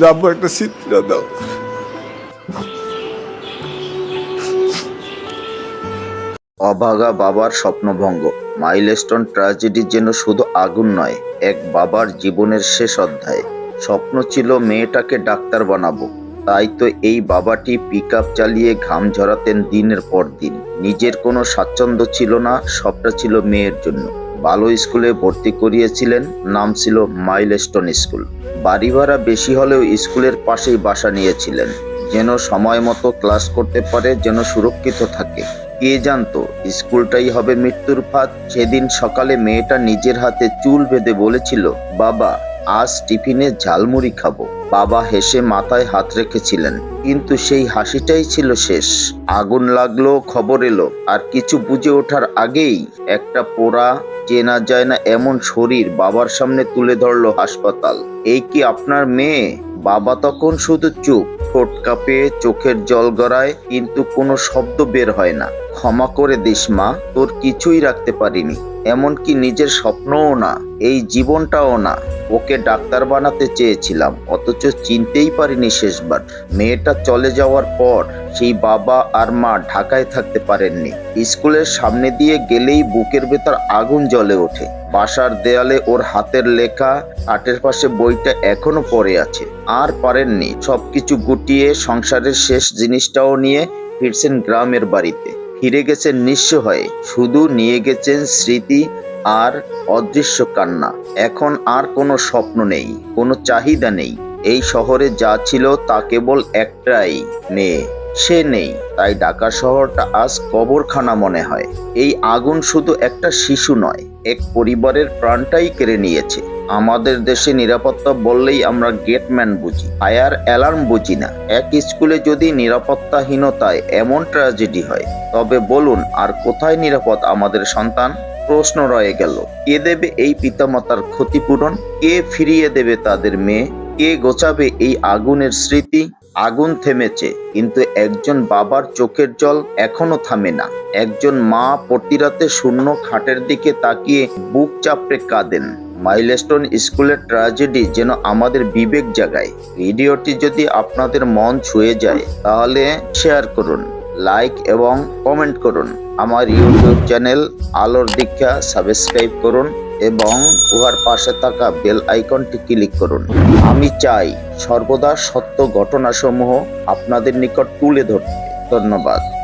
যাব একটা দাও। অভাগা বাবার স্বপ্নভঙ্গ। মাইলস্টোন ট্র্যাজেডি যেন শুধু আগুন নয়, এক বাবার জীবনের শেষ অধ্যায়। স্বপ্ন ছিল মেয়েটাকে ডাক্তার বানাবো। তাই তো এই বাবাটি পিক চালিয়ে ঘাম ঝরাতেন দিনের পর দিন। নিজের কোনো স্বাচ্ছন্দ্য ছিল না, সবটা ছিল মেয়ের জন্য। ভালো স্কুলে ভর্তি করিয়েছিলেন, নাম ছিল মাইলস্টোন স্কুল। বাড়ি ভাড়া বেশি হলেও স্কুলের পাশেই বাসা নিয়েছিলেন, যেন সময় মতো ক্লাস করতে পারে, যেন সুরক্ষিত থাকে। কে জানতো, স্কুলটাই হবে মৃত্যুর ফাঁদ। সেদিন সকালে মেয়েটা নিজের হাতে চুল বেঁধে বলেছিল, বাবা আজ টিফিনে ঝালমুড়ি খাব। বাবা হেসে মাথায় হাত রেখেছিলেন। কিন্তু সেই হাসিটাই ছিল শেষ। আগুন লাগল, খবর এলো। আর কিছু বুঝে ওঠার আগেই একটা পোড়া, চেনা যায় না এমন শরীর বাবার সামনে তুলে ধরলো হাসপাতাল। এই কি আপনার মেয়ে? বাবা তখন শুধু চুপ। ঠোঁট কাঁপে, চোখের জল গড়ায়, কিন্তু কোনো শব্দ বের হয় না। ক্ষমা করে দিস, মা, তোর কিছুই রাখতে পারিনি। এমনকি নিজের স্বপ্নও না, এই জীবনটাও না। ওকে ডাক্তার বানাতে চেয়েছিলাম, অথচ চিনতেই পারিনি শেষবার। মেয়েটা চলে যাওয়ার পর সেই বাবা আর মা ঢাকায় থাকতে পারেননি। স্কুলের সামনে দিয়ে গেলেই বুকের ভেতর আগুন জ্বলে ওঠে। বাসার দেয়ালে ওর হাতের লেখা, আটের পাশে বইটা এখনও পড়ে আছে। আর পারেননি, সবকিছু গুটিয়ে সংসারের শেষ জিনিসটাও নিয়ে ফিরছেন গ্রামের বাড়িতে। ফিরে গেছেন নিঃস্ব হয়ে, শুধু নিয়ে গেছেন স্মৃতি আর অদৃশ্য কান্না। এখন আর কোনো স্বপ্ন নেই, কোনো চাহিদা নেই। এই শহরে যা ছিল তা কেবল একটাই মেয়ে, সে নেই। তাই ঢাকা শহরটা আজ কবরখানা মনে হয়। এই আগুন শুধু একটা শিশু নয় এক পরিবারের প্রাণটাই কেড়ে নিয়েছে। আমাদের দেশে নিরাপত্তা বললেই আমরা গেটম্যান বুঝি, ফায়ার অ্যালার্ম বুঝি না। এক স্কুলে যদি নিরাপত্তাহীনতায় এমন ট্র্যাজেডি হয়, তবে বলুন, আর কোথায় নিরাপদ আমাদের সন্তান? প্রশ্ন রয়ে গেল, কে দেবে এই পিতামাতার ক্ষতিপূরণ? কে ফিরিয়ে দেবে তাদের মেয়ে? কে গোছাবে এই আগুনের স্মৃতি? আগুন থেমেছে, কিন্তু একজন বাবার চোখের জল এখনও থামে না। একজন মা প্রতিরাতে শূন্য খাটের দিকে তাকিয়ে বুক চাপড়ে কাঁদেন। মাইলস্টোন স্কুলের ট্র্যাজেডি যেন আমাদের বিবেক জাগায়। ভিডিওটি যদি আপনাদের মন ছুঁয়ে যায়, তাহলে শেয়ার করুন, লাইক এবং কমেন্ট করুন। আমার ইউটিউব চ্যানেল আলোর দীক্ষা সাবস্ক্রাইব করুন। এবং উহার পাশে থাকা বেল আইকনটি ক্লিক করুন। আমি চাই সর্বদা সত্য ঘটনাসমূহ আপনাদের নিকট তুলে ধরতে। ধন্যবাদ।